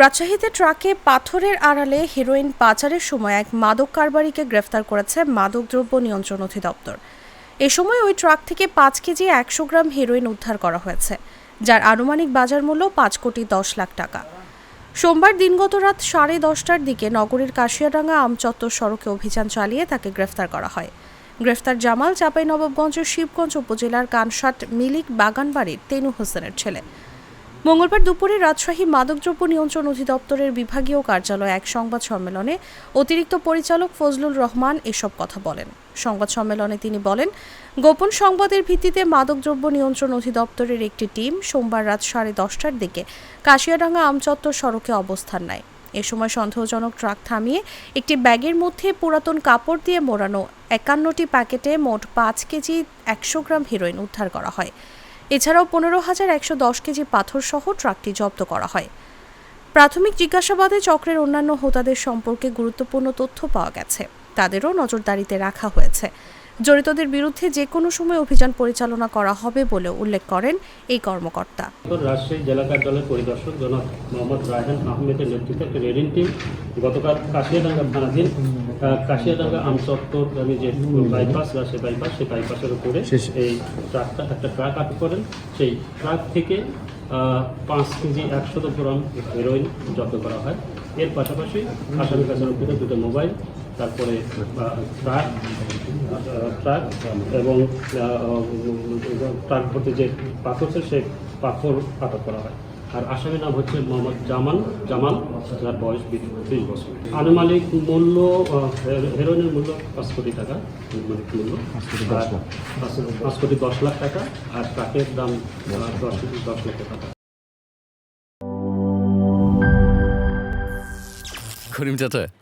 রাজশাহীতে ট্রাকে পাথরের আড়ালে হেরোইন পাচারের সময় এক মাদক কারবারিকে গ্রেফতার করেছে মাদকদ্রব্য নিয়ন্ত্রণ অধিদপ্তর। এ সময় ওই ট্রাক থেকে পাঁচ কেজি একশো গ্রাম হেরোইন উদ্ধার করা হয়েছে, যার আনুমানিক বাজার মূল্য পাঁচ কোটি দশ লাখ টাকা। সোমবার দিনগত রাত সাড়ে দশটার দিকে নগরীর কাশিয়াডাঙ্গা আমচত্বর সড়কে অভিযান চালিয়ে তাকে গ্রেফতার করা হয়। গ্রেফতার জামাল চাঁপাইনবাবগঞ্জের শিবগঞ্জ উপজেলার কানসাট মিলিক বাগানবাড়ির তেনু হোসেনের ছেলে। মঙ্গলবার দুপুরে রাজশাহী মাদকদ্রব্য নিয়ন্ত্রণ অধিদপ্তরের বিভাগীয় কার্যালয়ে এক সংবাদ সম্মেলনে অতিরিক্ত পরিচালক ফজলুল রহমান এসব কথা বলেন। সংবাদ সম্মেলনে তিনি বলেন, গোপন সংবাদের ভিত্তিতে মাদকদ্রব্য নিয়ন্ত্রণ অধিদপ্তরের একটি টিম সোমবার রাত সাড়ে দশটার দিকে কাশিয়াডাঙ্গা আমচত্বর সড়কে অবস্থান নেয়। এ সময় সন্দেহজনক ট্রাক থামিয়ে একটি ব্যাগের মধ্যে পুরাতন কাপড় দিয়ে মোড়ানো একান্নটি প্যাকেটে মোট পাঁচ কেজি একশো গ্রাম হিরোইন উদ্ধার করা হয়। এছাড়াও পনেরো হাজার একশো দশ কেজি পাথর সহ ট্রাকটি জব্দ করা হয়। প্রাথমিক জিজ্ঞাসাবাদে চক্রের অন্যান্য হোতাদের সম্পর্কে গুরুত্বপূর্ণ তথ্য পাওয়া গেছে। তাদেরও নজরদারিতে রাখা হয়েছে। জড়িতদের বিরুদ্ধে যে কোনো সময় অভিযান পরিচালনা করা হবে বলে উল্লেখ করেন এই কর্মকর্তা। রাজশাহী জেলা কার্যালয়ের পরিদর্শক জনাব মোহাম্মদ রায়হান আহমেদের নেতৃত্বে একটা রেডিং টিম গতকাল কাশিয়াডাঙ্গা থানাধীন কাশিয়াডাঙ্গা আমচত্বর আমি যে বাইপাস রাজশাহী বাইপাস সেই বাইপাসের উপরে এই ট্রাকটা একটা ট্রাক আটক করেন। সেই ট্রাক থেকে পাঁচ কেজি একশত গ্রাম হেরোইন জব্দ করা হয়। এর পাশাপাশি আসামি কাছের উপরে দুটো মোবাইল তারপরে ট্রাক ট্রাক এবং ট্রাক ভর্তি যে পাথর ছিল সেই পাথর আটক করা হয়। আর আসামি নাম হচ্ছে মোহাম্মদ জামান জামাল যার বয়স বিশ বছর। আনুমানিক মূল্য হেরোইনের মূল্য পাঁচ কোটি টাকা। আনুমানিক মূল্য। পাঁচ- কোটি দশ লাখ। টাকা। আর ট্রাকের দাম দশ দশ লক্ষ টাকা। করিম চাচা